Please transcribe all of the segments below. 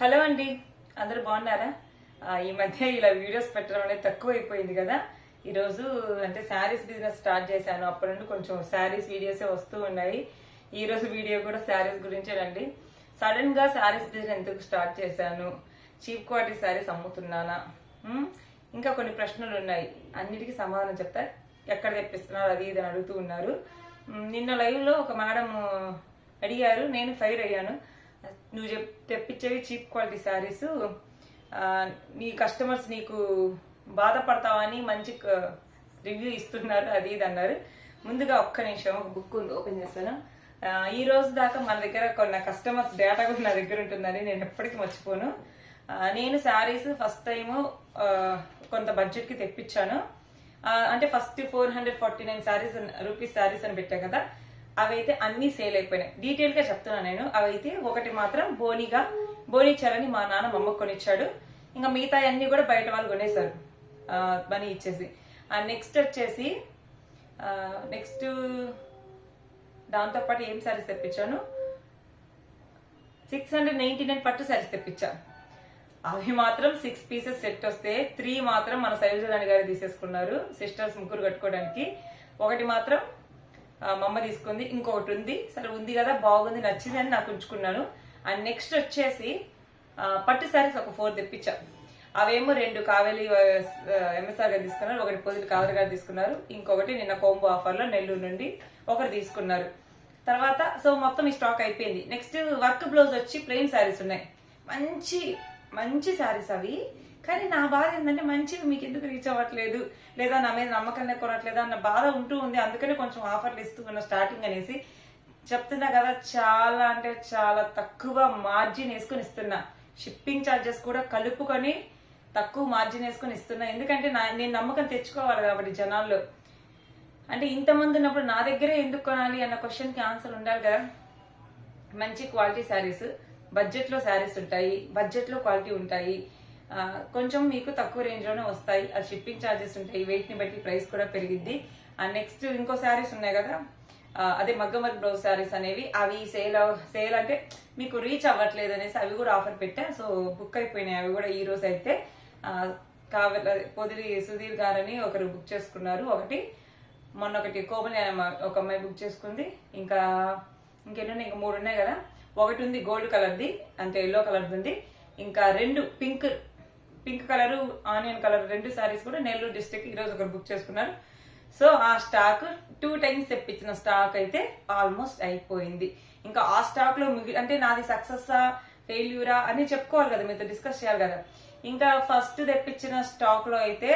Hello అండి. అందరూ బాగున్నారా? ఈ మధ్య ఇలా వీడియోస్ పెట్టడం అనేది తక్కువ అయిపోయింది కదా. ఈరోజు అంటే శారీస్ బిజినెస్ స్టార్ట్ చేశాను. అప్పటి నుండి కొంచెం శారీస్ వీడియోసే వస్తూ ఉన్నాయి. ఈ రోజు వీడియో కూడా శారీస్ గురించేనండి సడన్గా శారీస్ బిజినెస్ ఎందుకు స్టార్ట్ చేశాను? చీప్ క్వాలిటీ శారీస్ అమ్ముతున్నానా? ఇంకా కొన్ని ప్రశ్నలు ఉన్నాయి. అన్నిటికీ సమాధానం చెప్తా. ఎక్కడ తెప్పిస్తున్నారు అది ఇది అని అడుగుతూ ఉన్నారు. నిన్న లైవ్లో ఒక మేడం అడిగారు. నేను ఫైర్ అయ్యాను. నువ్వు చెప్ తెప్పించేవి చీప్ క్వాలిటీ శారీస్ నీ కస్టమర్స్ నీకు బాధపడతావని మంచి రివ్యూ ఇస్తున్నారు అది ఇది అన్నారు. ముందుగా ఒక్క నిమిషం ఒక బుక్ ఉంది ఓపెన్ చేస్తాను. ఈ రోజు దాకా మన దగ్గర కొన్ని కస్టమర్స్ డేటా కూడా నా దగ్గర ఉంటుందని నేను ఎప్పటికీ మర్చిపోను. నేను శారీస్ ఫస్ట్ టైం కొంత బడ్జెట్కి తెప్పించాను. అంటే first four hundred forty nine saris rupees saris అని పెట్టా కదా. అవైతే అన్ని సేల్ అయిపోయినాయి. డీటెయిల్గా చెప్తున్నా నేను. అవైతే ఒకటి మాత్రం బోనీగా బోనీ చరని మా నాన్న మా కొనిచ్చాడు. ఇంకా మిగతా అన్ని కూడా బయట వాళ్ళు కొనేశారు. మనీ ఇచ్చేసి. నెక్స్ట్ వచ్చేసి నెక్స్ట్ దాంతో పాటు ఏం శారీస్ తెప్పించాను? సిక్స్ హండ్రెడ్ నైన్టీ నైన్ పట్టు శారీస్ తెప్పించాను అవి మాత్రం సిక్స్ పీసెస్ సెట్ వస్తే త్రీ మాత్రం మన శైలజరాణి గారు తీసేసుకున్నారు. సిస్టర్స్ ముగ్గురు కట్టుకోవడానికి. ఒకటి మాత్రం మమ్మ తీసుకుంది. ఇంకొకటి ఉంది. సరే ఉంది కదా బాగుంది నచ్చింది అని నాకు ఉంచుకున్నాను. అండ్ నెక్స్ట్ వచ్చేసి పట్టు శారీస్ ఒక ఫోర్ తెప్పించా. అవేమో రెండు కావేలి ఎంఎస్ఆర్ గారు తీసుకున్నారు. ఒకటి పొదులు కావేరి గారు తీసుకున్నారు. ఇంకొకటి నిన్న కోంబో ఆఫర్లో నెల్లూరు నుండి ఒకరు తీసుకున్నారు. తర్వాత సో మొత్తం ఈ స్టాక్ అయిపోయింది. నెక్స్ట్ వర్క్ బ్లౌజ్ వచ్చి ప్లెయిన్ శారీస్ ఉన్నాయి. మంచి మంచి శారీస్ అవి. కానీ నా బాధ ఏంటంటే మంచిది మీకు ఎందుకు రీచ్ అవ్వట్లేదు? లేదా నా మీద నమ్మకం కొనట్లేదు అన్న బాధ ఉంటూ ఉంది. అందుకనే కొంచెం ఆఫర్లు ఇస్తూ ఉన్న స్టార్టింగ్ అనేసి చెప్తున్నా కదా చాలా అంటే చాలా తక్కువ మార్జిన్ వేసుకొని ఇస్తున్నా. షిప్పింగ్ ఛార్జెస్ కూడా కలుపుకొని తక్కువ మార్జిన్ వేసుకొని ఇస్తున్నా. ఎందుకంటే నా నేను నమ్మకం తెచ్చుకోవాలి కాబట్టి జనాల్లో. అంటే ఇంతమంది ఉన్నప్పుడు నా దగ్గరే ఎందుకు కొనాలి అన్న క్వశ్చన్కి ఆన్సర్ ఉండాలి కదా. మంచి క్వాలిటీ శారీస్ బడ్జెట్లో శారీస్ ఉంటాయి బడ్జెట్లో క్వాలిటీ ఉంటాయి. కొంచెం మీకు తక్కువ రేంజ్లోనే వస్తాయి. ఆ షిప్పింగ్ ఛార్జెస్ ఉంటాయి. వెయిట్ని బట్టి ప్రైస్ కూడా పెరిగిద్ది. నెక్స్ట్ ఇంకో శారీస్ ఉన్నాయి కదా. అదే మగ్గం వర్క్ బ్లౌజ్ శారీస్ అనేవి. అవి సేల్ సేల్ అంటే మీకు రీచ్ అవ్వట్లేదు అనేసి అవి కూడా ఆఫర్ పెట్టా. సో బుక్ అయిపోయినాయి. అవి కూడా ఈ రోజు అయితే. ఆ, పొదిలి సుధీర్ గారని ఒకరు బుక్ చేసుకున్నారు. ఒకటి మొన్న ఒకటి కోమలి ఒక అమ్మాయి బుక్ చేసుకుంది. ఇంకా ఇంకెన్ని ఇంకా మూడు ఉన్నాయి కదా. ఒకటి ఉంది గోల్డ్ కలర్ది అంటే ఎల్లో కలర్ది ఉంది. ఇంకా రెండు pink pink colour onion colour రెండు సారీస్ కూడా నెల్లూరు డిస్ట్రిక్ట్ ఈ రోజు ఒకరు బుక్ చేసుకున్నారు. సో ఆ స్టాక్ టూ టైమ్స్ తెప్పించిన స్టాక్ అయితే ఆల్మోస్ట్ అయిపోయింది. ఇంకా ఆ స్టాక్లో మిగిలి అంటే నాది సక్సెస్ ఫెయిల్యూరా అని చెప్పుకోవాలి కదా మీతో డిస్కస్ చేయాలి కదా. ఇంకా ఫస్ట్ తెప్పించిన స్టాక్లో అయితే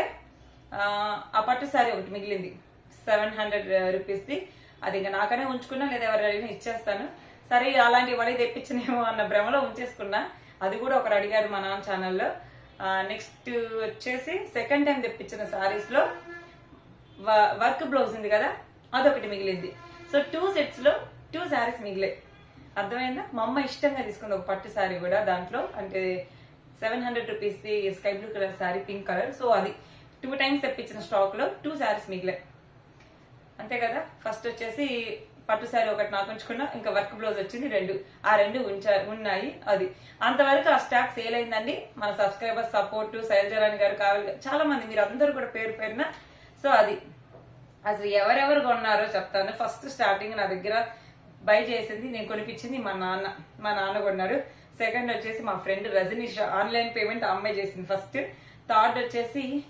ఆ, పట్టు సారీ ఒకటి మిగిలింది. సెవెన్ హండ్రెడ్ రూపీస్ది అది ఇంకా నాకనే ఉంచుకున్నా లేదా ఎవరైనా ఇచ్చేస్తాను. సరే అలాంటి వడి తెప్పించినేమో అన్న భ్రమలో ఉంచేసుకున్నా. అది కూడా ఒకరు అడిగారు మా నాన్న ఛానల్లో నెక్స్ట్ వచ్చేసి సెకండ్ టైం తెప్పించిన సారీస్లో వ- వర్క్ బ్లౌజ్ ఉంది కదా అదొకటి మిగిలింది. సో టూ సెట్స్లో టూ శారీస్ మిగిలాయి అర్థమైందా? మా అమ్మ ఇష్టంగా తీసుకుంది ఒక పట్టు శారీ కూడా దాంట్లో. అంటే seven hundred rupees the sky blue colour sari pink colour so అది టూ టైమ్స్ తెప్పించిన స్టాక్లో టూ శారీస్ మిగిలాయి అంతే కదా? ఫస్ట్ వచ్చేసి పట్టు శారీ ఒకటి నాకు ఉంచుకున్నా ఇంకా వర్క్ బ్లౌజ్ వచ్చింది రెండు. ఆ రెండు ఉంచా ఉన్నాయి అది. అంతవరకు ఆ స్టాక్ సేల్ అయిందండి. మన సబ్స్క్రైబర్స్ సపోర్ట్ శైలజరాణి గారు కావాలి చాలా మంది మీరు అందరూ కూడా పేరు పేరున. సో అది. అసలు ఎవరెవరు కొన్నారో చెప్తాను. ఫస్ట్ స్టార్టింగ్ నా దగ్గర బై చేసింది నేను కొనిపించింది మా నాన్న మా నాన్న కొన్నారు. సెకండ్ వచ్చేసి మా ఫ్రెండ్ రజనీష్ ఆన్లైన్ పేమెంట్ అమ్మాయి చేసింది ఫస్ట్. థర్డ్ వచ్చేసి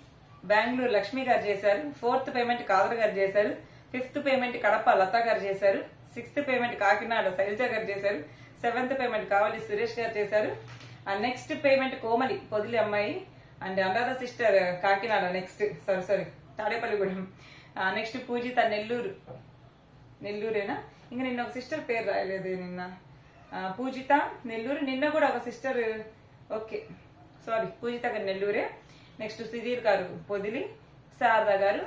బెంగళూరు లక్ష్మి గారు చేశారు. ఫోర్త్ పేమెంట్ కాదర్ గారు చేశారు. ఫిఫ్త్ పేమెంట్ కడప లత గారు చేశారు. సిక్స్త్ పేమెంట్ కాకినాడ శైలజ గారు చేశారు. సెవెంత్ పేమెంట్ కావాలి సురేష్ గారు చేశారు. And next payment Komali Podili అమ్మాయి and another sister Kakinada next. Sorry sorry Tadepalligudem. Next Pujitha Nellore. నెల్లూరేనా? ఇంకా నిన్న ఒక సిస్టర్ పేరు రాయలేదు నిన్న. పూజిత నెల్లూరు నిన్న కూడా ఒక సిస్టర్ ఓకే సారీ పూజిత గారు నెల్లూరే. నెక్స్ట్ సుధీర్ గారు పొదిలి శారదా గారు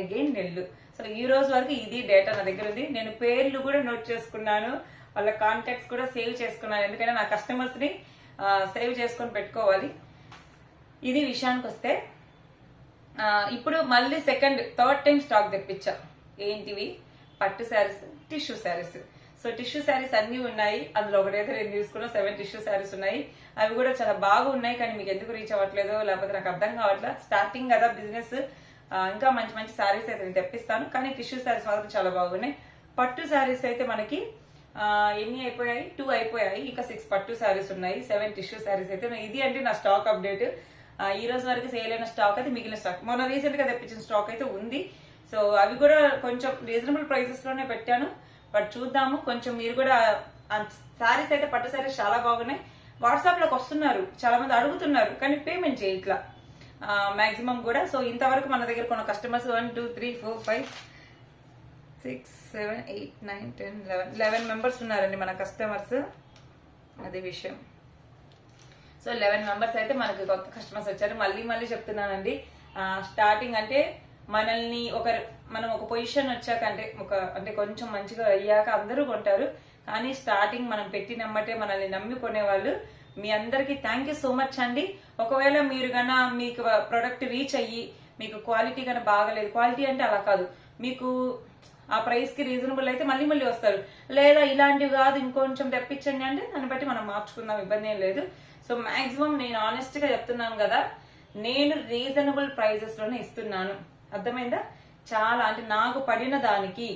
అగైన్ నెల్లూరు. సో ఈ రోజు వరకు ఇది డేటా నా దగ్గర ఉంది. నేను పేర్లు కూడా నోట్ చేసుకున్నాను. వాళ్ళ కాంటాక్ట్స్ కూడా సేవ్ చేసుకున్నాను. ఎందుకంటే నా కస్టమర్స్ని సేవ్ చేసుకొని పెట్టుకోవాలి. ఇది విషయానికి వస్తే ఇప్పుడు మళ్ళీ సెకండ్ థర్డ్ టైం స్టాక్ తెప్పించా. ఏంటివి? పట్టు saris tissue saris. So tissue saris అన్ని ఉన్నాయి. అందులో ఒకటైతే నేను తీసుకున్నా. సెవెన్ టిష్యూ శారీస్ ఉన్నాయి. అవి కూడా చాలా బాగున్నాయి. కానీ మీకు ఎందుకు రీచ్ అవ్వట్లేదు? లేకపోతే నాకు అర్థం కావట్లేదు స్టార్టింగ్ కదా బిజినెస్ ఇంకా మంచి మంచి శారీస్ అయితే నేను తెప్పిస్తాను. కానీ టిష్యూ శారీస్ మాత్రం చాలా బాగున్నాయి. పట్టు శారీస్ అయితే మనకి ఎన్ని అయిపోయాయి? టూ అయిపోయాయి. ఇంకా సిక్స్ పట్టు శారీస్ ఉన్నాయి. సెవెన్ టిష్యూ శారీస్ అయితే ఇది అంటే నా స్టాక్ అప్డేట్ ఈ రోజు వరకు సేల్ అయిన స్టాక్ అయితే మిగిలిన స్టాక్ మొన్న రీసెంట్గా తెప్పించిన స్టాక్ అయితే ఉంది. సో అవి కూడా కొంచెం రీజనబుల్ ప్రైసెస్లోనే పెట్టాను. బట్ చూద్దాము. కొంచెం మీరు కూడా శారీస్ అయితే పట్టు శారీస్ చాలా బాగున్నాయి. వాట్సాప్లోకి వస్తున్నారు. చాలా మంది అడుగుతున్నారు. కానీ పేమెంట్ చేయట్లా. మ్యాక్సిమం కూడా. సో ఇంతవరకు మన దగ్గర కొన్న customers one two three four five six seven eight nine ten eleven eleven members ఉన్నారండి మన కస్టమర్స్ అది విషయం. సో లెవెన్ మెంబర్స్ అయితే మనకి కొత్త కస్టమర్స్ వచ్చారు. మళ్ళీ మళ్ళీ చెప్తున్నానండి. స్టార్టింగ్ అంటే మనల్ని ఒక మనం ఒక పొజిషన్ వచ్చాక అంటే ఒక అంటే కొంచెం మంచిగా అయ్యాక అందరూ కొంటారు. కానీ స్టార్టింగ్ మనం పెట్టినమ్మటే మనల్ని నమ్మి కొనేవాళ్ళు. మీ అందరికీ థ్యాంక్ యూ సో మచ్ అండి. ఒకవేళ మీరు గన మీకు ప్రొడక్ట్ రీచ్ అయ్యి మీకు క్వాలిటీ కన్నా బాగలేదు క్వాలిటీ అంటే అలా కాదు. మీకు ఆ ప్రైస్కి రీజనబుల్ అయితే మళ్ళీ మళ్ళీ వస్తారు. లేదా ఇలాంటివి కాదు ఇంకొంచెం తెప్పించండి అంటే దాన్ని బట్టి మనం మార్చుకుందాం ఇబ్బంది ఏం లేదు. సో మాక్సిమం నేను ఆనెస్ట్గా చెప్తున్నాను కదా నేను రీజనబుల్ ప్రైజెస్లోనే ఇస్తున్నాను. అర్థమైందా? చాలా అంటే నాకు పడిన దానికి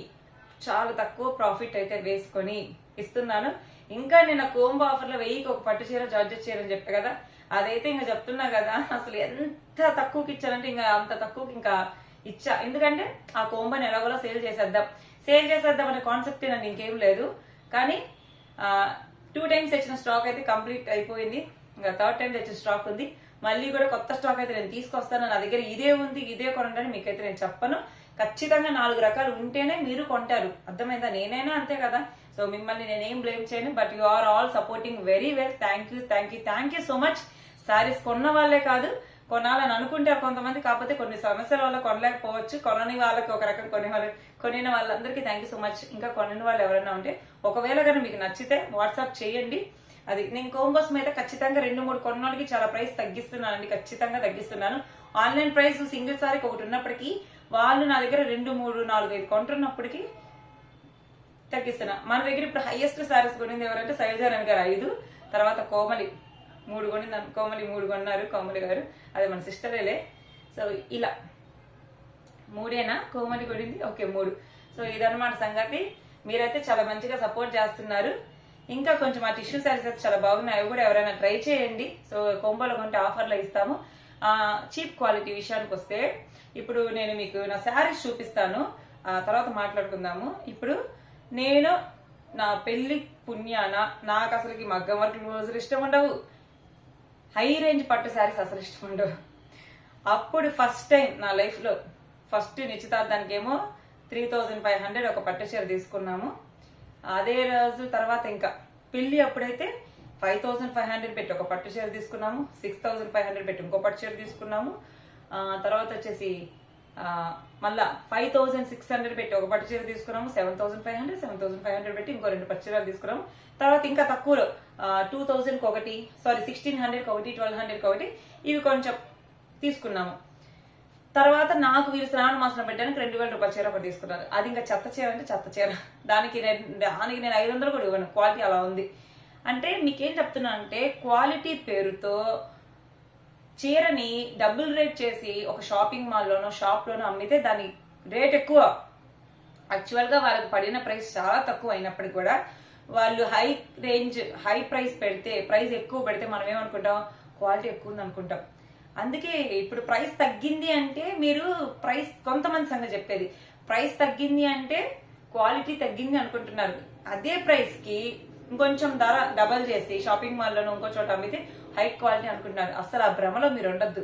చాలా తక్కువ ప్రాఫిట్ అయితే వేసుకొని ఇస్తున్నాను. ఇంకా నేను ఆ కోంబో ఆఫర్లో వెయ్యికి ఒక పట్టు చీర జార్జెట్ చీర అని చెప్పా కదా. అదైతే ఇంకా చెప్తున్నా కదా అసలు ఎంత తక్కువకి ఇచ్చానంటే ఇంకా అంత తక్కువకి ఇంకా ఇచ్చా. ఎందుకంటే ఆ కోంబోని ఎలాగోలా సేల్ చేసేద్దాం. సేల్ చేసేద్దాం అనే కాన్సెప్ట్ నాకు ఇంకేం లేదు. కానీ టూ టైమ్స్ తెచ్చిన స్టాక్ అయితే కంప్లీట్ అయిపోయింది. ఇంకా థర్డ్ టైం తెచ్చిన స్టాక్ ఉంది. మళ్ళీ కూడా కొత్త స్టాక్ అయితే నేను తీసుకొస్తాను. నా దగ్గర ఇదే ఉంది ఇదే కొనండి అని మీకైతే నేను చెప్పను. ఖచ్చితంగా నాలుగు రకాలు ఉంటేనే మీరు కొంటారు. అర్థమైందా? నేనైనా అంతే కదా. సో మిమ్మల్ని నేనేం బ్లేమ్ చేయను but you are all supporting very well thank you thank you thank you so much saris కొన్న వాళ్ళే కాదు కొనాలని అనుకుంటారు కొంతమంది కాకపోతే కొన్ని సమస్యల వల్ల కొనలేకపోవచ్చు. కొనని వాళ్ళకి ఒక రకం కొన్ని వాళ్ళు కొనిన వాళ్ళందరికీ థ్యాంక్ యూ సో మచ్ ఇంకా కొనని వాళ్ళు ఎవరైనా ఉంటే ఒకవేళ కానీ మీకు నచ్చితే వాట్సాప్ చేయండి. అది నేను కోంబోస్ మీద ఖచ్చితంగా రెండు మూడు కొన్నోళ్ళకి చాలా ప్రైస్ తగ్గిస్తున్నానండి ఖచ్చితంగా తగ్గిస్తున్నాను. ఆన్లైన్ ప్రైస్ సింగిల్ సారీకి ఒకటి ఉన్నప్పటికీ వాళ్ళు నా దగ్గర రెండు మూడు నాలుగు ఐదు కొంటున్నప్పటికీ తగ్గిస్తున్నా. మన దగ్గర ఇప్పుడు హైయెస్ట్ శారీస్ కొనింది ఎవరంటే సైజారాణి గారు ఐదు తర్వాత కోమలి మూడు కొనింది కోమలి మూడు కొన్నారు కోమలి గారు. అది మన సిస్టరేలే సో ఇలా. మూడేనా? కోమలి కొనింది. ఓకే మూడు. సో ఇదన్నమాట సంగతి. మీరైతే చాలా మంచిగా సపోర్ట్ చేస్తున్నారు. ఇంకా కొంచెం ఆ టిష్యూ శారీస్ అయితే చాలా బాగున్నాయి. అవి కూడా ఎవరైనా ట్రై చేయండి. సో కొంబలో కొంటే ఆఫర్లో ఇస్తాము. చీప్ క్వాలిటీ విషయానికి వస్తే ఇప్పుడు నేను మీకు నా శారీస్ చూపిస్తాను. ఆ తర్వాత మాట్లాడుకుందాము. ఇప్పుడు నేను నా పెళ్ళి పుణ్యాన నాకు అసలుకి మగ్గం వర్క్ రోజులు ఇష్టం ఉండవు. హై రేంజ్ పట్టు శారీస్ అసలు ఇష్టం ఉండవు. అప్పుడు ఫస్ట్ టైం నా లైఫ్లో ఫస్ట్ నిశ్చితార్థానికి ఏమో త్రీ థౌజండ్ ఫైవ్ హండ్రెడ్ ఒక పట్టు చీర తీసుకున్నాము. అదే రోజు తర్వాత ఇంకా పెళ్ళి అప్పుడైతే ఫైవ్ థౌజండ్ ఫైవ్ హండ్రెడ్ పెట్టి ఒక పట్టు చీర తీసుకున్నాము. సిక్స్ థౌజండ్ ఫైవ్ హండ్రెడ్ పెట్టి ఇంకో పట్టు చీర తీసుకున్నాము. తర్వాత వచ్చేసి మళ్ళా ఫైవ్ థౌసండ్ సిక్స్ హండ్రెడ్ పెట్టి ఒక పట్టు చీర తీసుకున్నాము seven thousand five hundred seven thousand five hundred పెట్టి ఇంకో రెండు పట్టు చీరలు తీసుకున్నాము. తర్వాత ఇంకా తక్కువలో టూ థౌసండ్ ఒకటి సారీ సిక్స్టీన్ హండ్రెడ్ ఒకటి ట్వెల్వ్ హండ్రెడ్ ఒకటి ఇవి కొంచెం తీసుకున్నాము. తర్వాత నాకు వీరు స్నానం మాసం పెట్టడానికి రెండు వేల రూపాయల చీర ఒకటి తీసుకున్నారు. అది ఇంకా చెత్త చీర అంటే చెత్త చీర. దానికి నేను- దానికి నేను ఐదు వందలు కూడా ఇవ్వను. క్వాలిటీ అలా ఉంది. అంటే మీకేం చెప్తున్నా అంటే క్వాలిటీ పేరుతో చీరని డబుల్ రేట్ చేసి ఒక షాపింగ్ మాల్లోనో షాప్లోనో అమ్మితే దాని రేట్ ఎక్కువ. యాక్చువల్గా వాళ్ళకి పడిన ప్రైస్ చాలా తక్కువ అయినప్పటికీ కూడా వాళ్ళు హై రేంజ్ హై ప్రైస్ పెడితే ప్రైస్ ఎక్కువ పెడితే మనం ఏమనుకుంటాం? క్వాలిటీ ఎక్కువ ఉంది అనుకుంటాం అందుకే ఇప్పుడు ప్రైస్ తగ్గింది అంటే మీరు ప్రైస్ కొంతమంది సంగతి చెప్పేది. ప్రైస్ తగ్గింది అంటే క్వాలిటీ తగ్గింది అనుకుంటున్నారు. అదే ప్రైస్కి ఇంకొంచెం ధర డబల్ చేసి షాపింగ్ మాల్లోనూ ఇంకో చోట అమ్మితే హై క్వాలిటీ అనుకుంటున్నారు. అసలు ఆ భ్రమలో మీరు ఉండొద్దు.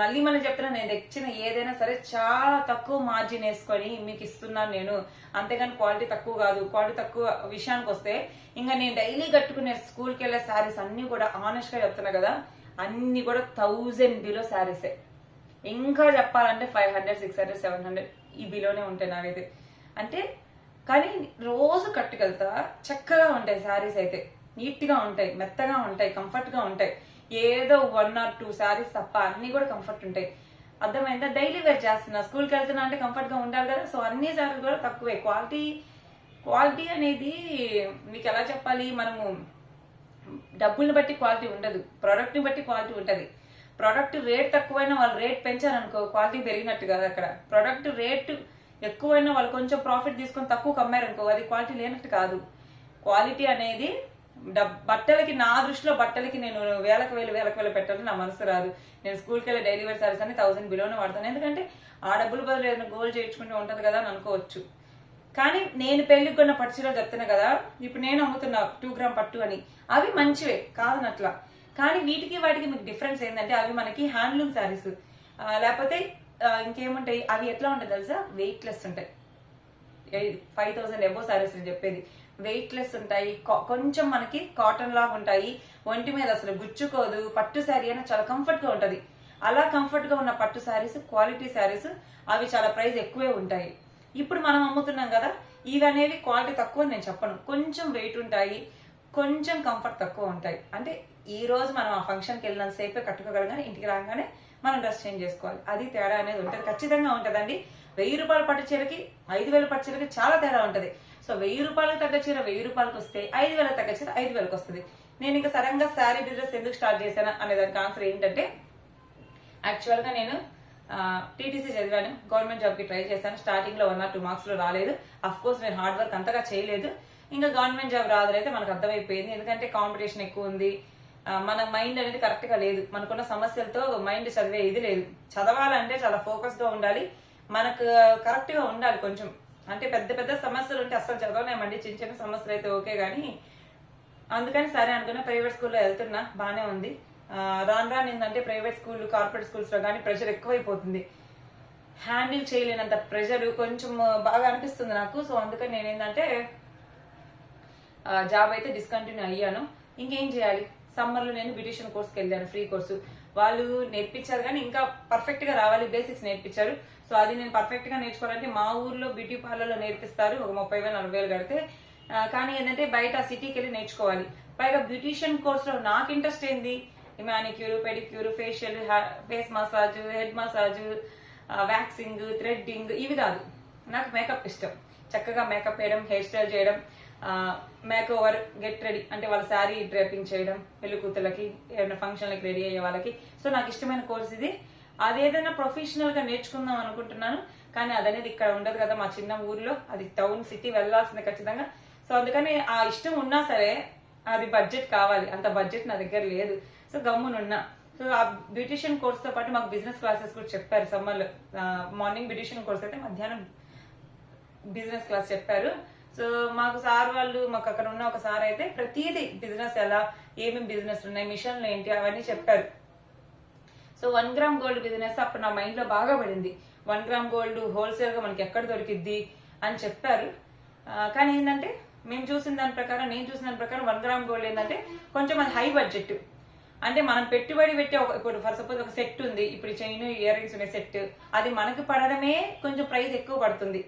మళ్ళీ మనం చెప్తున్నా నేను తెచ్చిన ఏదైనా సరే చాలా తక్కువ మార్జిన్ వేసుకొని మీకు ఇస్తున్నాను నేను. అంతేగాని క్వాలిటీ తక్కువ కాదు. క్వాలిటీ తక్కువ విషయానికి వస్తే ఇంకా నేను డైలీ కట్టుకునే స్కూల్కి వెళ్ళే శారీస్ అన్ని కూడా ఆనెస్ట్గా చెప్తున్నా కదా అన్ని కూడా థౌజండ్ బిలో శారీసే ఇంకా చెప్పాలంటే five hundred six hundred seven hundred ఈ బిలోనే ఉంటాయి నాకైతే. అంటే కానీ రోజు కట్టుకెళ్తా చక్కగా ఉంటాయి శారీస్ అయితే. నీట్గా ఉంటాయి మెత్తగా ఉంటాయి కంఫర్ట్గా ఉంటాయి. ఏదో వన్ ఆర్ టూ శారీస్ తప్ప అన్ని కూడా కంఫర్ట్ ఉంటాయి. అర్థమైందా? డైలీ వేర్ చేస్తున్నా. స్కూల్కి వెళ్తున్నా అంటే కంఫర్ట్గా ఉండాలి కదా. సో అన్ని శారీలు కూడా తక్కువే. క్వాలిటీ క్వాలిటీ అనేది మీకు ఎలా చెప్పాలి? మనము డబ్బుల్ని బట్టి క్వాలిటీ ఉండదు. ప్రోడక్ట్ని బట్టి క్వాలిటీ ఉంటుంది. ప్రోడక్ట్ రేట్ తక్కువైనా వాళ్ళు రేట్ పెంచారనుకో క్వాలిటీ పెరిగినట్టు కదా అక్కడ. ప్రోడక్ట్ రేట్ ఎక్కువైనా వాళ్ళు కొంచెం ప్రాఫిట్ తీసుకొని తక్కువ కమ్మారనుకో అది క్వాలిటీ లేనట్టు కాదు. క్వాలిటీ అనేది బట్టలకి నా దృష్టిలో బట్టలకి నేను వేలకు వేలు వేలకు వేలు పెట్టాలని నా మనసు రాదు. నేను స్కూల్కి వెళ్ళి డైలీ వేర్ సారీస్ అని థౌసండ్ బిలోనే వాడతాను. ఎందుకంటే ఆ డబ్బులు బదులు ఏదైనా గోల్ చేయించుకుంటూ ఉంటుంది కదా అని అనుకోవచ్చు. కానీ నేను పెళ్ళికి కొన్న పట్టు చీరలు చెప్తున్నా కదా ఇప్పుడు నేను అమ్ముతున్నా టూ గ్రామ్ పట్టు అని అవి మంచివే కాదనట్లా. కానీ వీటికి వాటికి మీకు డిఫరెన్స్ ఏంటంటే అవి మనకి హ్యాండ్లూమ్ శారీస్. లేకపోతే ఇంకేముంటాయి? అవి ఎట్లా ఉంటాయి తెలుసా? వెయిట్లెస్ ఉంటాయి. ఫైవ్ థౌసండ్ ఎబో శారీస్ నేను చెప్పేది. వెయిట్ లెస్ ఉంటాయి. కొంచెం మనకి కాటన్ లాగా ఉంటాయి. ఒంటి మీద అసలు గుచ్చుకోదు. పట్టు శారీ అయినా చాలా కంఫర్ట్గా ఉంటది. అలా కంఫర్ట్గా ఉన్న పట్టు శారీస్ క్వాలిటీ శారీస్ అవి చాలా ప్రైస్ ఎక్కువే ఉంటాయి. ఇప్పుడు మనం అమ్ముతున్నాం కదా ఇవి అనేవి క్వాలిటీ తక్కువ నేను చెప్పను. కొంచెం వెయిట్ ఉంటాయి కొంచెం కంఫర్ట్ తక్కువ ఉంటాయి. అంటే ఈ రోజు మనం ఆ ఫంక్షన్కి వెళ్ళినంత సేపే కట్టుకోగలగానే ఇంటికి రాగానే మనం డ్రెస్ చేంజ్ చేసుకోవాలి. అది తేడా అనేది ఉంటుంది. ఖచ్చితంగా ఉంటుందండి. వెయ్యి రూపాయల పట్టు చీరకి ఐదు వేల పట్టు చీరకి చాలా తేడా ఉంటుంది. సో వెయ్యి రూపాయలకు తగ్గ చీర వెయ్యి రూపాయలకు వస్తే ఐదు వేలకు తగ్గ చీర ఐదు వేలకు వస్తుంది. నేను ఇంకా సడన్గా శారీ బిజినెస్ ఎందుకు స్టార్ట్ చేశాను అనే దానికి ఆన్సర్ ఏంటంటే యాక్చువల్గా నేను టీటీసీ చదివాను. గవర్నమెంట్ జాబ్కి ట్రై చేశాను. స్టార్టింగ్లో వన్ ఆర్ టూ మార్క్స్లో రాలేదు. అఫ్ కోర్స్ నేను హార్డ్ వర్క్ అంతగా చేయలేదు. ఇంకా గవర్నమెంట్ జాబ్ రాదనైతే మనకు అర్థమైపోయింది. ఎందుకంటే కాంపిటీషన్ ఎక్కువ ఉంది. మన మైండ్ అనేది కరెక్ట్గా లేదు. మనకున్న సమస్యలతో మైండ్ చదివే ఇది లేదు. చదవాలంటే చాలా ఫోకస్గా ఉండాలి. మనకు కరెక్ట్గా ఉండాలి కొంచెం. అంటే పెద్ద పెద్ద సమస్యలు ఉంటే అస్సలు చదవలేమండి. చిన్న చిన్న సమస్యలు అయితే ఓకే కానీ అందుకని సరే అనుకున్నా ప్రైవేట్ స్కూల్లో వెళ్తున్నా. బానే ఉంది. రాను రాను ఏంటంటే ప్రైవేట్ స్కూల్ కార్పొరేట్ స్కూల్స్లో కానీ ప్రెషర్ ఎక్కువైపోతుంది. హ్యాండిల్ చేయలేనంత ప్రెషర్ కొంచెం బాగా అనిపిస్తుంది నాకు. సో అందుకని నేను ఏంటంటే జాబ్ అయితే డిస్కంటిన్యూ అయ్యాను. ఇంకేం చేయాలి? సమ్మర్లో నేను బ్యూటిషియన్ కోర్స్కి వెళ్ళాను ఫ్రీ కోర్సు వాళ్ళు నేర్పించారు కానీ ఇంకా పర్ఫెక్ట్గా రావాలి బేసిక్స్ నేర్పించారు. సో అది నేను పర్ఫెక్ట్గా నేర్చుకోవాలంటే మా ఊర్లో బ్యూటీ పార్లర్లో నేర్పిస్తారు. ఒక ముప్పై వేలు నలభై వేలు కడితే కానీ ఏంటంటే బయట సిటీకి వెళ్ళి నేర్చుకోవాలి. పైగా బ్యూటీషియన్ కోర్స్లో నాకు ఇంట్రెస్ట్ ఏంది? Manicure pedicure facial face massage head massage waxing threading ఇవి కాదు. నాకు మేకప్ ఇష్టం. చక్కగా మేకప్ వేయడం హెయిర్ స్టైల్ చేయడం మేక్ ఓవర్ గెట్ రెడీ అంటే వాళ్ళ శారీ డ్రేపింగ్ చేయడం పెళ్ళి కూతులకి ఏమైనా ఫంక్షన్లకి రెడీ అయ్యే వాళ్ళకి. సో నాకు ఇష్టమైన కోర్స్ ఇది. అదేదైనా ప్రొఫెషనల్గా నేర్చుకుందాం అనుకుంటున్నాను. కానీ అదనేది ఇక్కడ ఉండదు కదా మా చిన్న ఊర్లో. అది టౌన్ సిటీ వెళ్ళాల్సిందే ఖచ్చితంగా. సో అందుకని ఆ ఇష్టం ఉన్నా సరే అది బడ్జెట్ కావాలి. అంత బడ్జెట్ నా దగ్గర లేదు. సో గమ్మునున్నా. సో ఆ బ్యూటిషియన్ కోర్స్తో పాటు మాకు బిజినెస్ క్లాసెస్ కూడా చెప్పారు సమ్మర్ మార్నింగ్ బ్యూటిషియన్ కోర్స్ అయితే మధ్యాహ్నం బిజినెస్ క్లాస్ చెప్పారు. సో మాకు సార్ వాళ్ళు మాకు అక్కడ ఉన్న ఒక సార్ అయితే ప్రతిదీ బిజినెస్ ఎలా ఏమేమి బిజినెస్ ఉన్నాయి మిషన్లు ఏంటి అవన్నీ చెప్పారు. So one gram gold business అప్పుడు నా మైండ్లో బాగా పడింది. వన్ గ్రామ్ గోల్డ్ హోల్సేల్గా మనకి ఎక్కడ దొరికిద్ది అని చెప్పారు. కానీ ఏంటంటే మేము చూసిన దాని ప్రకారం నేను చూసిన దాని ప్రకారం వన్ గ్రామ్ గోల్డ్ ఏంటంటే కొంచెం అది హై బడ్జెట్ అంటే మనం పెట్టుబడి పెట్టే ఒక ఇప్పుడు ఫర్ సపోజ్ ఒక సెట్ ఉంది. ఇప్పుడు చైన్ ఇయర్ రింగ్స్ ఉన్న సెట్ అది మనకు పడడమే కొంచెం ప్రైస్ ఎక్కువ పడుతుంది.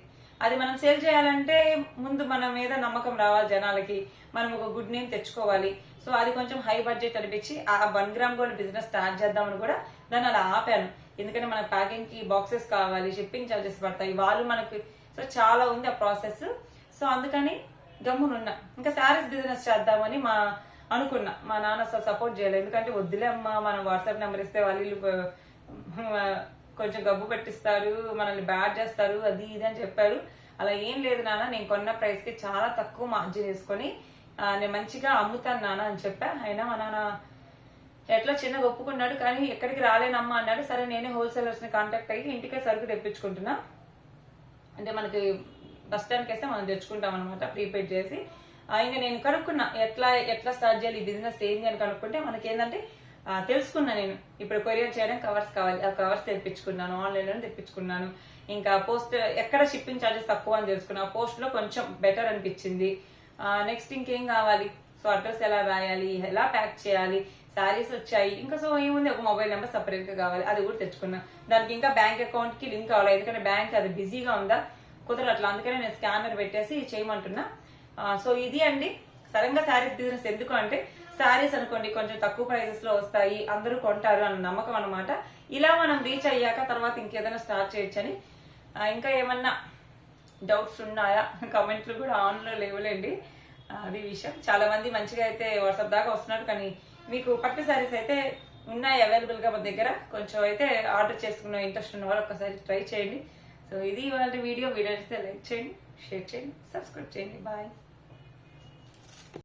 అది మనం సేల్ చేయాలంటే ముందు మన మీద నమ్మకం రావాలి జనాలకి. మనం ఒక గుడ్ నేమ్ తెచ్చుకోవాలి. సో అది కొంచెం హై బడ్జెట్ అనిపించి ఆ one gram gold business start చేద్దామని కూడా దాన్ని అలా ఆపాను. ఎందుకంటే మన ప్యాకింగ్కి బాక్సెస్ కావాలి షిప్పింగ్ ఛార్జెస్ పడతాయి వాళ్ళు మనకి సో చాలా ఉంది ఆ ప్రాసెస్. సో అందుకని గమ్మునున్నా. ఇంకా శారీస్ బిజినెస్ చేద్దామని మా అనుకున్నా. మా నాన్న అసలు సపోర్ట్ చేయలేదు. ఎందుకంటే వద్దులే అమ్మా మనం వాట్సాప్ నెంబర్ ఇస్తే వాళ్ళు వీళ్ళు, కొంచెం గబ్బు పెట్టిస్తారు మనల్ని బ్యాడ్ చేస్తారు అది ఇది అని చెప్పారు. అలా ఏం లేదు నాన్న నేను కొన్న ప్రైస్కి చాలా తక్కువ మార్జిన్ చేసుకొని నేను మంచిగా అమ్ముతాను నాన్న అని చెప్పా. అయినా మా నాన్న ఎట్లా చిన్నగా ఒప్పుకున్నాడు కానీ ఎక్కడికి రాలేనమ్మా అన్నాడు. సరే నేనే హోల్సేలర్స్ని కాంటాక్ట్ అయ్యి ఇంటికే సరుకు తెప్పించుకుంటున్నా. అంటే మనకి బస్ స్టాండ్కి వేస్తే మనం తెచ్చుకుంటాం అనమాట ప్రీపెయిడ్ చేసి. ఇంకా నేను కనుక్కున్నా ఎట్లా ఎట్లా స్టార్ట్ చేయాలి ఈ బిజినెస్ ఏంది అని కనుక్కుంటే మనకి ఏంటంటే తెలుసుకున్నా నేను. ఇప్పుడు కొరియర్ చేయడం కవర్స్ కావాలి ఆ కవర్స్ తెప్పించుకున్నాను ఆన్లైన్లో తెప్పించుకున్నాను. ఇంకా పోస్ట్ ఎక్కడ షిప్పింగ్ ఛార్జెస్ తక్కువ అని తెలుసుకున్నా పోస్ట్లో కొంచెం బెటర్ అనిపించింది. నెక్స్ట్ ఇంకేం కావాలి? సో అడ్రస్ ఎలా రాయాలి? ఎలా ప్యాక్ చేయాలి? శారీస్ వచ్చాయి. ఇంకా సో ఏముంది? ఒక మొబైల్ నెంబర్ సపరేట్గా కావాలి. అది కూడా తెచ్చుకున్నా. దానికి ఇంకా బ్యాంక్ అకౌంట్కి లింక్ అవ్వాలి ఎందుకంటే బ్యాంక్ అది బిజీగా ఉందా? కుదరట్లా. అందుకనే నేను స్కానర్ పెట్టేసి చేయమంటున్నా. సో ఇది అండి. సడన్గా శారీస్ బిజినెస్ ఎందుకు అంటే శారీస్ అనుకోండి కొంచెం తక్కువ ప్రైజెస్లో వస్తాయి. అందరూ కొంటారు అన్న నమ్మకం అనమాట ఇలా మనం రీచ్ అయ్యాక తర్వాత ఇంకేదైనా స్టార్ట్ చేయొచ్చని. ఇంకా ఏమన్నా డౌట్స్ ఉన్నాయా? కమెంట్లు కూడా ఆన్లో లేవులేండి. అది విషయం. చాలా మంది మంచిగా అయితే వాట్సాప్ దాకా వస్తున్నారు కానీ మీకు పట్టు శారీస్ అయితే ఉన్నాయి అవైలబుల్గా మన దగ్గర. కొంచెం అయితే ఆర్డర్ చేసుకున్న ఇంట్రెస్ట్ ఉన్న వాళ్ళు ఒకసారి ట్రై చేయండి. సో ఇది వాళ్ళ వీడియో. వీడియో అయితే లైక్ చేయండి షేర్ చేయండి సబ్స్క్రైబ్ చేయండి. బాయ్